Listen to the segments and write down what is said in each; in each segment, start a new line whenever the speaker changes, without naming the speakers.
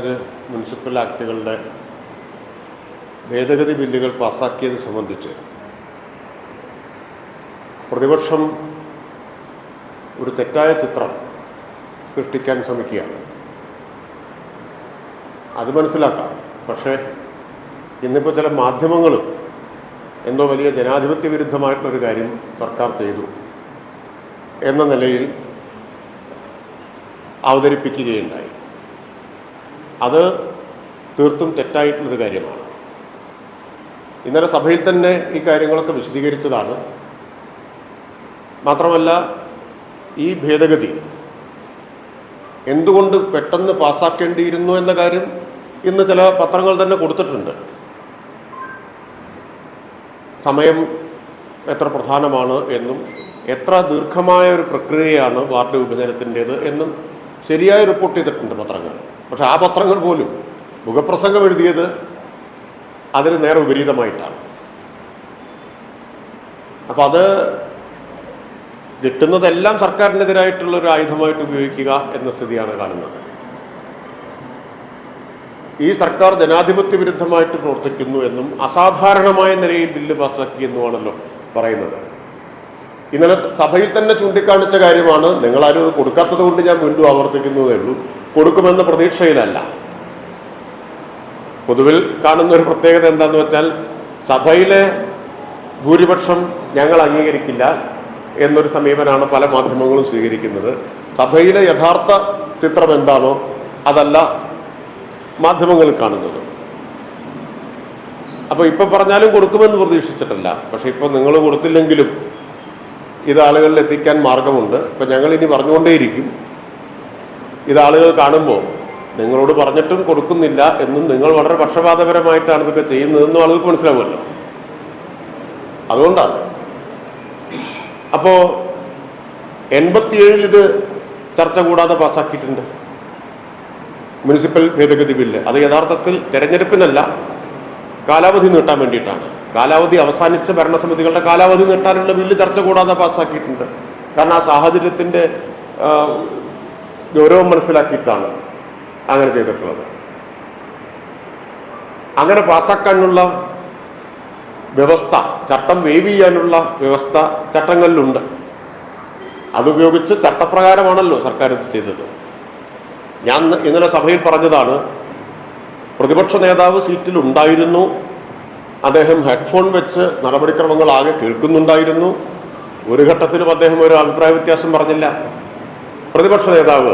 Municipal ആക്ടുകളുടെ ഭേദഗതി ബില്ലുകൾ പാസാക്കിയത് സംബന്ധിച്ച് പ്രതിപക്ഷം ഒരു തെറ്റായ ചിത്രം സൃഷ്ടിക്കാൻ ശ്രമിക്കുകയാണ്. അത് മനസ്സിലാക്കാം. പക്ഷേ ഇന്നിപ്പോൾ ചില മാധ്യമങ്ങളും എന്തോ വലിയ ജനാധിപത്യ വിരുദ്ധമായിട്ടുള്ളൊരു കാര്യം സർക്കാർ ചെയ്തു എന്ന നിലയിൽ അവതരിപ്പിക്കുകയുണ്ടായി. അത് തീർത്തും തെറ്റായിട്ടുള്ളൊരു കാര്യമാണ്. ഇന്നലെ സഭയിൽ തന്നെ ഈ കാര്യങ്ങളൊക്കെ വിശദീകരിച്ചതാണ്. മാത്രമല്ല ഈ ഭേദഗതി എന്തുകൊണ്ട് പെട്ടെന്ന് പാസ്സാക്കേണ്ടിയിരുന്നു എന്ന കാര്യം ഇന്ന് ചില പത്രങ്ങൾ തന്നെ കൊടുത്തിട്ടുണ്ട്. സമയം എത്ര പ്രധാനമാണ് എന്നും എത്ര ദീർഘമായ ഒരു പ്രക്രിയയാണ് വാർഡ് വിഭജനത്തിന്റേത് എന്നും ശരിയായി റിപ്പോർട്ട് ചെയ്തിട്ടുണ്ട് പത്രങ്ങൾ. പക്ഷെ ആ പത്രങ്ങൾ പോലും മുഖപ്രസംഗം എഴുതിയത് അതിന് നേരെ വിപരീതമായിട്ടാണ്. അപ്പം അത് കിട്ടുന്നതെല്ലാം സർക്കാരിനെതിരായിട്ടുള്ള ഒരു ആയുധമായിട്ട് ഉപയോഗിക്കുക എന്ന സ്ഥിതിയാണ് കാണുന്നത്. ഈ സർക്കാർ ജനാധിപത്യ വിരുദ്ധമായിട്ട് പ്രവർത്തിക്കുന്നു എന്നും അസാധാരണമായ നിലയിൽ ബില്ല് പാസ്സാക്കി എന്നുമാണല്ലോ പറയുന്നത്. ഇന്നലെ സഭയിൽ തന്നെ ചൂണ്ടിക്കാണിച്ച കാര്യമാണ് നിങ്ങളാരും കൊടുക്കാത്തത് കൊണ്ട് ഞാൻ വീണ്ടും ആവർത്തിക്കുന്നതേ ഉള്ളൂ. കൊടുക്കുമെന്ന പ്രതീക്ഷയിലല്ല. പൊതുവിൽ കാണുന്ന ഒരു പ്രത്യേകത എന്താന്ന് വെച്ചാൽ സഭയിലെ ഭൂരിപക്ഷം ഞങ്ങൾ അംഗീകരിക്കില്ല എന്നൊരു സമീപനമാണ് പല മാധ്യമങ്ങളും സ്വീകരിക്കുന്നത്. സഭയിലെ യഥാർത്ഥ ചിത്രം എന്താണോ അതല്ല മാധ്യമങ്ങൾ കാണുന്നത്. അപ്പോൾ ഇപ്പൊ പറഞ്ഞാലും കൊടുക്കുമെന്ന് പ്രതീക്ഷിച്ചിട്ടല്ല. പക്ഷെ ഇപ്പൊ നിങ്ങൾ കൊടുത്തില്ലെങ്കിലും ഇത് ആളുകളിൽ എത്തിക്കാൻ മാർഗമുണ്ട്. ഇപ്പൊ ഞങ്ങൾ ഇനി പറഞ്ഞുകൊണ്ടേയിരിക്കും. ഇത് ആളുകൾ കാണുമ്പോൾ നിങ്ങളോട് പറഞ്ഞിട്ടും കൊടുക്കുന്നില്ല എന്നും നിങ്ങൾ വളരെ പക്ഷപാതപരമായിട്ടാണ് ഇതൊക്കെ ചെയ്യുന്നതെന്നും ആളുകൾക്ക് മനസ്സിലാവുമല്ലോ. അതുകൊണ്ടാണ്. അപ്പോ എൺപത്തിയേഴിൽ ഇത് ചർച്ച കൂടാതെ പാസ്സാക്കിയിട്ടുണ്ട്. മുനിസിപ്പൽ ഭേദഗതി ബില്ല്. അത് യഥാർത്ഥത്തിൽ തെരഞ്ഞെടുപ്പിനല്ല കാലാവധി നീട്ടാൻ വേണ്ടിയിട്ടാണ്. കാലാവധി അവസാനിച്ച ഭരണസമിതികളുടെ കാലാവധി നീട്ടാനുള്ള ബില്ല് ചർച്ച കൂടാതെ പാസ്സാക്കിയിട്ടുണ്ട്. കാരണം ആ സാഹചര്യത്തിന്റെ ഗൗരവം മനസ്സിലാക്കിയിട്ടാണ് അങ്ങനെ ചെയ്തിട്ടുള്ളത്. അങ്ങനെ പാസ്സാക്കാനുള്ള വ്യവസ്ഥ ചട്ടം വേവ് ചെയ്യാനുള്ള വ്യവസ്ഥ ചട്ടങ്ങളിലുണ്ട്. അതുപയോഗിച്ച് ചട്ടപ്രകാരമാണല്ലോ സർക്കാർ ഇത് ചെയ്തത്. ഞാൻ ഇന്നലെ സഭയിൽ പറഞ്ഞതാണ് പ്രതിപക്ഷ നേതാവ് സീറ്റിൽ ഉണ്ടായിരുന്നു അദ്ദേഹം ഹെഡ്ഫോൺ വെച്ച് നടപടിക്രമങ്ങൾ ആകെ കേൾക്കുന്നുണ്ടായിരുന്നു. ഒരു ഘട്ടത്തിലും അദ്ദേഹം ഒരു അഭിപ്രായ വ്യത്യാസം പറഞ്ഞില്ല. പ്രതിപക്ഷ നേതാവ്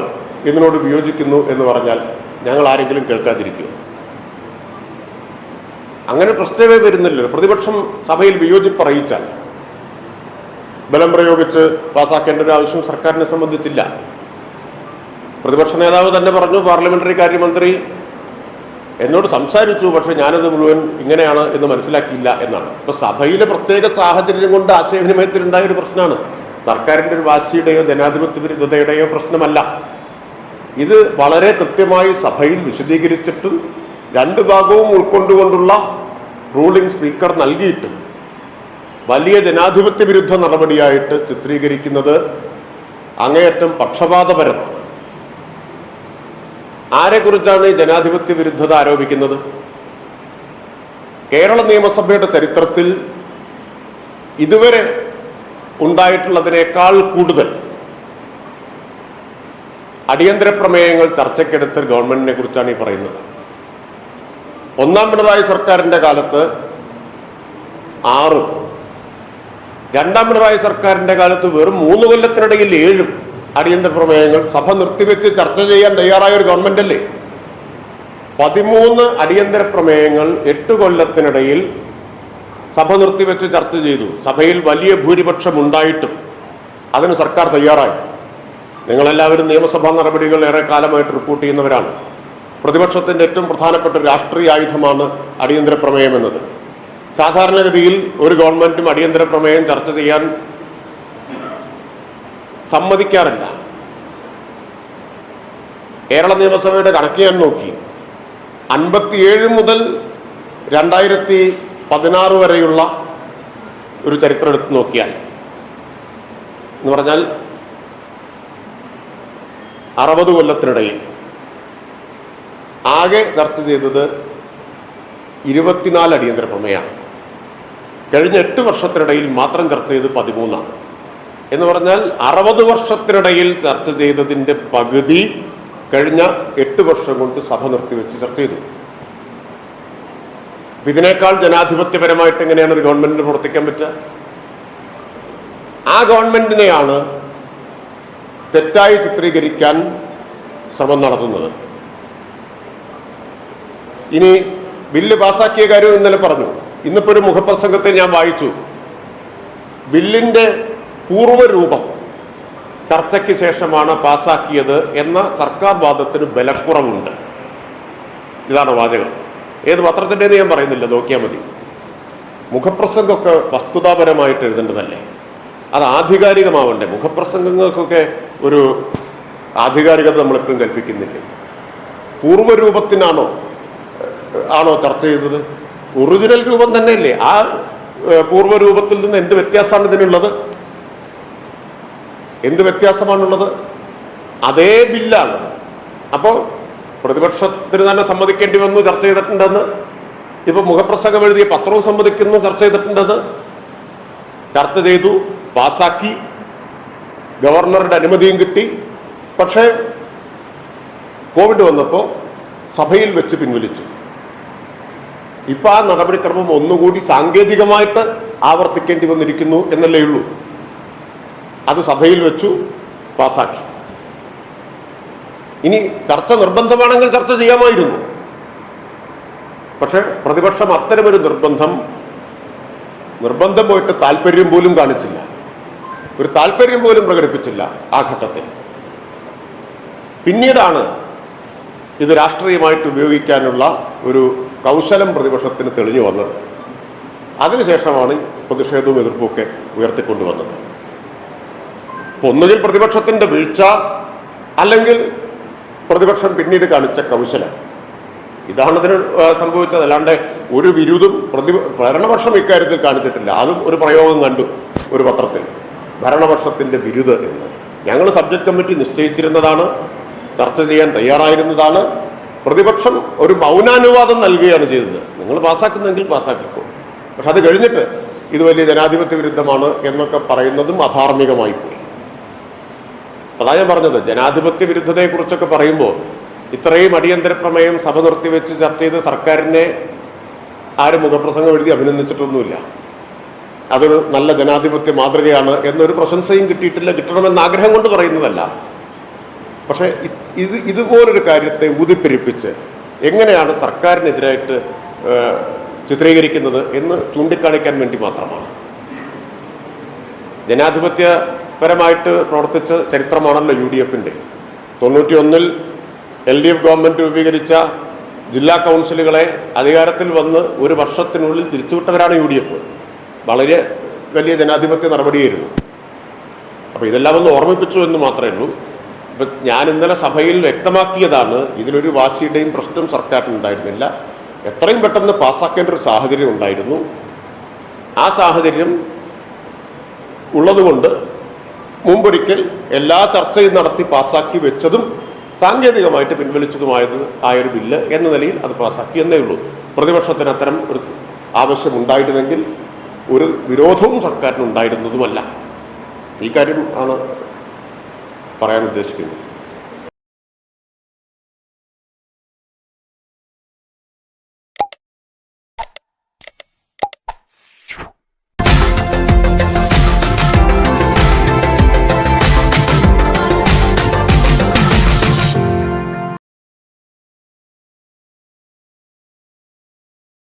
ഇതിനോട് വിയോജിക്കുന്നു എന്ന് പറഞ്ഞാൽ ഞങ്ങൾ ആരെങ്കിലും കേൾക്കാതിരിക്കും അങ്ങനെ പ്രശ്നമേ വരുന്നില്ലല്ലോ പ്രതിപക്ഷം സഭയിൽ വിയോജിപ്പ് അറിയിച്ചാൽ ബലം പ്രയോഗിച്ച് പാസാക്കേണ്ട ഒരു ആവശ്യം സർക്കാരിനെ സംബന്ധിച്ചില്ല. പ്രതിപക്ഷ നേതാവ് തന്നെ പറഞ്ഞു പാർലമെന്ററി കാര്യമന്ത്രി എന്നോട് സംസാരിച്ചു പക്ഷെ ഞാനത് മുഴുവൻ ഇങ്ങനെയാണ് എന്ന് മനസ്സിലാക്കിയില്ല എന്നാണ്. ഇപ്പൊ സഭയിലെ പ്രത്യേക സാഹചര്യം കൊണ്ട് ആശയവിനിമയത്തിലുണ്ടായ ഒരു പ്രശ്നമാണ്. സർക്കാരിന്റെ ഒരു വാശിയുടെയോ ജനാധിപത്യ വിരുദ്ധതയുടെയോ പ്രശ്നമല്ല. ഇത് വളരെ കൃത്യമായി സഭയിൽ വിശദീകരിച്ചിട്ടും രണ്ട് ഭാഗവും ഉൾക്കൊണ്ടുകൊണ്ടുള്ള റൂളിംഗ് സ്പീക്കർ നൽകിയിട്ടും വലിയ ജനാധിപത്യ വിരുദ്ധ നടപടിയായിട്ട് ചിത്രീകരിക്കുന്നത് അങ്ങേയറ്റം പക്ഷപാതപരമാണ്. ആരെക്കുറിച്ചാണ് ഈ ജനാധിപത്യ വിരുദ്ധത ആരോപിക്കുന്നത്? കേരള നിയമസഭയുടെ ചരിത്രത്തിൽ ഇതുവരെ ഉണ്ടായിട്ടുള്ളതിനേക്കാൾ കൂടുതൽ അടിയന്തര പ്രമേയങ്ങൾ ചർച്ചയ്ക്കെടുത്ത ഗവൺമെന്റിനെ കുറിച്ചാണ് ഈ പറയുന്നത്. ഒന്നാം പിണറായി സർക്കാരിന്റെ കാലത്ത് ആറും രണ്ടാം പിണറായി സർക്കാരിന്റെ കാലത്ത് വെറും മൂന്ന് കൊല്ലത്തിനിടയിൽ ഏഴും അടിയന്തര പ്രമേയങ്ങൾ സഭ നിർത്തിവെച്ച് ചർച്ച ചെയ്യാൻ തയ്യാറായ ഒരു ഗവൺമെന്റ് അല്ലേ പതിമൂന്ന് അടിയന്തര പ്രമേയങ്ങൾ എട്ട് കൊല്ലത്തിനിടയിൽ സഭ നിർത്തിവെച്ച് ചർച്ച ചെയ്തു. സഭയിൽ വലിയ ഭൂരിപക്ഷം ഉണ്ടായിട്ടും അതിന് സർക്കാർ തയ്യാറായി. നിങ്ങളെല്ലാവരും നിയമസഭാ നടപടികൾ ഏറെ കാലമായിട്ട് റിപ്പോർട്ട് ചെയ്യുന്നവരാണ്. പ്രതിപക്ഷത്തിന്റെ ഏറ്റവും പ്രധാനപ്പെട്ട രാഷ്ട്രീയ ആയുധമാണ് അടിയന്തര പ്രമേയം എന്നത് സാധാരണഗതിയിൽ ഒരു ഗവൺമെന്റും അടിയന്തര പ്രമേയം ചർച്ച ചെയ്യാൻ സമ്മതിക്കാറില്ല. കേരള നിയമസഭയുടെ കണക്ക് ഞാൻ നോക്കി. അൻപത്തിയേഴ് മുതൽ രണ്ടായിരത്തി പതിനാറ് വരെയുള്ള ഒരു ചരിത്രം എടുത്തു നോക്കിയാൽ എന്ന് പറഞ്ഞാൽ അറുപത് കൊല്ലത്തിനിടയിൽ ആകെ ചർച്ച ചെയ്തത് ഇരുപത്തിനാല് അടിയന്തര പ്രമേയമാണ് കഴിഞ്ഞ എട്ട് വർഷത്തിനിടയിൽ മാത്രം ചർച്ച ചെയ്ത് പതിമൂന്നാണ്. എന്ന് പറഞ്ഞാൽ അറുപത് വർഷത്തിനിടയിൽ ചർച്ച ചെയ്തതിന്റെ പകുതി കഴിഞ്ഞ എട്ട് വർഷം കൊണ്ട് സഭ നിർത്തിവെച്ച് ചർച്ച ചെയ്തു. അപ്പൊ ഇതിനേക്കാൾ ജനാധിപത്യപരമായിട്ട് എങ്ങനെയാണ് ഒരു ഗവൺമെന്റിന് പ്രവർത്തിക്കാൻ പറ്റുക? ആ ഗവൺമെന്റിനെയാണ് തെറ്റായി ചിത്രീകരിക്കാൻ ശ്രമം നടത്തുന്നത്. ഇനി ബില്ല് പാസാക്കിയ കാര്യം ഇന്നലെ പറഞ്ഞു. ഇന്നിപ്പോ ഒരു മുഖപ്രസംഗത്തെ ഞാൻ വായിച്ചു. ബില്ലിന്റെ പൂർവരൂപം ചർച്ചയ്ക്ക് ശേഷമാണ് പാസാക്കിയത് എന്ന സർക്കാർ വാദത്തിന് ബലക്കുറവുണ്ട്. ഇതാണ് വാചകം. ഏത് പത്രത്തിന്റെന്ന് ഞാൻ പറയുന്നില്ല നോക്കിയാൽ മതി. മുഖപ്രസംഗമൊക്കെ വസ്തുതാപരമായിട്ട് എഴുതേണ്ടതല്ലേ? അത് ആധികാരികമാവണ്ടേ? മുഖപ്രസംഗങ്ങൾക്കൊക്കെ ഒരു ആധികാരികത നമ്മളെപ്പോഴും കൽപ്പിക്കുന്നില്ല? പൂർവരൂപത്തിനാണോ ആണോ ചർച്ച ചെയ്തത്? ഒറിജിനൽ രൂപം തന്നെയല്ലേ? ആ പൂർവരൂപത്തിൽ നിന്ന് എന്ത് വ്യത്യാസമാണ് ഇതിനുള്ളത്? എന്ത് വ്യത്യാസമാണുള്ളത്? അതേ ബില്ലാണ്. അപ്പോൾ പ്രതിപക്ഷത്തിന് തന്നെ സമ്മതിക്കേണ്ടി വന്നു ചർച്ച ചെയ്തിട്ടുണ്ടെന്ന്. ഇപ്പൊ മുഖപ്രസംഗം എഴുതിയ പത്രവും സമ്മതിക്കുന്നു ചർച്ച ചെയ്തിട്ടുണ്ടെന്ന്. ചർച്ച ചെയ്തു പാസാക്കി. ഗവർണറുടെ അനുമതിയും കിട്ടി. പക്ഷേ കോവിഡ് വന്നപ്പോൾ സഭയിൽ വെച്ച് പിൻവലിച്ചു. ഇപ്പൊ ആ നടപടിക്രമം ഒന്നുകൂടി സാങ്കേതികമായിട്ട് ആവർത്തിക്കേണ്ടി വന്നിരിക്കുന്നു എന്നല്ലേ ഉള്ളൂ. അത് സഭയിൽ വെച്ചു പാസാക്കി. ഇനി ചർച്ച നിർബന്ധമാണെങ്കിൽ ചർച്ച ചെയ്യാമായിരുന്നു. പക്ഷെ പ്രതിപക്ഷം അത്തരമൊരു നിർബന്ധം നിർബന്ധം പോയിട്ട് താല്പര്യം പോലും കാണിച്ചില്ല. ഒരു താല്പര്യം പോലും പ്രകടിപ്പിച്ചില്ല ആ ഘട്ടത്തിൽ. പിന്നീടാണ് ഇത് രാഷ്ട്രീയമായിട്ട് ഉപയോഗിക്കാനുള്ള ഒരു കൗശലം പ്രതിപക്ഷത്തിന് തെളിഞ്ഞു വന്നത്. അതിനുശേഷമാണ് പ്രതിഷേധവും എതിർപ്പുമൊക്കെ ഉയർത്തിക്കൊണ്ടുവന്നത്. ഒന്നുകിൽ പ്രതിപക്ഷത്തിന്റെ വീഴ്ച അല്ലെങ്കിൽ പ്രതിപക്ഷം പിന്നീട് കാണിച്ച കൗശലം. ഇതാണ് ഇതിന് സംഭവിച്ചത്. അല്ലാണ്ട് ഒരു വിരുദ്ധം പ്രതി ഭരണപക്ഷം ഇക്കാര്യത്തിൽ കാണിച്ചിട്ടില്ല. അതും ഒരു പ്രയോഗം കണ്ടു ഒരു പത്രത്തിൽ. ഭരണപക്ഷത്തിന്റെ വിരുദ്ധ എന്ന്. ഞങ്ങൾ സബ്ജക്ട് കമ്മിറ്റി നിശ്ചയിച്ചിരുന്നതാണ് ചർച്ച ചെയ്യാൻ തയ്യാറായിരുന്നതാണ്. പ്രതിപക്ഷം ഒരു മൗനാനുവാദം നൽകുകയാണ് ചെയ്തത്. നിങ്ങൾ പാസ്സാക്കുന്നെങ്കിൽ പാസ്സാക്കിക്കോ. പക്ഷെ അത് കഴിഞ്ഞിട്ട് ഇത് വലിയ ജനാധിപത്യ വിരുദ്ധമാണ് എന്നൊക്കെ പറയുന്നതും അധാർമികമായി പോയി. അതാ ഞാൻ പറഞ്ഞത് ജനാധിപത്യ വിരുദ്ധതയെക്കുറിച്ചൊക്കെ പറയുമ്പോൾ ഇത്രയും അടിയന്തര പ്രമേയം സഭ നിർത്തിവെച്ച് ചർച്ച ചെയ്ത് സർക്കാരിനെ ആരും മുഖപ്രസംഗം എഴുതി അഭിനന്ദിച്ചിട്ടൊന്നുമില്ല. അതൊരു നല്ല ജനാധിപത്യ മാതൃകയാണ് എന്നൊരു പ്രശംസയും കിട്ടിയിട്ടില്ല കിട്ടണമെന്ന് ആഗ്രഹം കൊണ്ട് പറയുന്നതല്ല. പക്ഷേ ഇത് ഇതുപോലൊരു കാര്യത്തെ ഊതിപ്പെരിപ്പിച്ച് എങ്ങനെയാണ് സർക്കാരിനെതിരായിട്ട് ചിത്രീകരിക്കുന്നത് എന്ന് ചൂണ്ടിക്കാണിക്കാൻ വേണ്ടി മാത്രമാണ്. ജനാധിപത്യപരമായിട്ട് പ്രവർത്തിച്ച ചരിത്രമാണല്ലോ യു ഡി എഫിന്റെ തൊണ്ണൂറ്റി ഒന്നിൽ എൽ ഡി എഫ് ഗവൺമെന്റ് രൂപീകരിച്ച ജില്ലാ കൗൺസിലുകളെ അധികാരത്തിൽ വന്ന് ഒരു വർഷത്തിനുള്ളിൽ തിരിച്ചുവിട്ടവരാണ് യു ഡി എഫ് വളരെ വലിയ ജനാധിപത്യ നടപടിയായിരുന്നു. അപ്പോൾ ഇതെല്ലാം ഒന്ന് ഓർമ്മിപ്പിച്ചു എന്ന് മാത്രമേ ഉള്ളൂ. ഇപ്പം ഞാൻ ഇന്നലെ സഭയിൽ വ്യക്തമാക്കിയതാണ് ഇതിലൊരു വാശിയുടെയും പ്രശ്നം സർക്കാരിന് ഉണ്ടായിരുന്നില്ല. എത്രയും പെട്ടെന്ന് പാസ്സാക്കേണ്ട ഒരു സാഹചര്യം ഉണ്ടായിരുന്നു. ആ സാഹചര്യം ഉള്ളതുകൊണ്ട് മുമ്പൊരിക്കൽ എല്ലാ ചർച്ചയും നടത്തി പാസാക്കി വെച്ചതും സാങ്കേതികമായിട്ട് പിൻവലിച്ചതുമായത് ആയൊരു ബില്ല് എന്ന നിലയിൽ അത് പാസ്സാക്കി എന്നേ ഉള്ളൂ. പ്രതിപക്ഷത്തിന് അത്തരം ഒരു ആവശ്യമുണ്ടായിരുന്നെങ്കിൽ ഒരു വിരോധവും സർക്കാരിന് ഉണ്ടായിരുന്നതുമല്ല ഈ കാര്യം ആണ് പറയാൻ ഉദ്ദേശിക്കുന്നത്.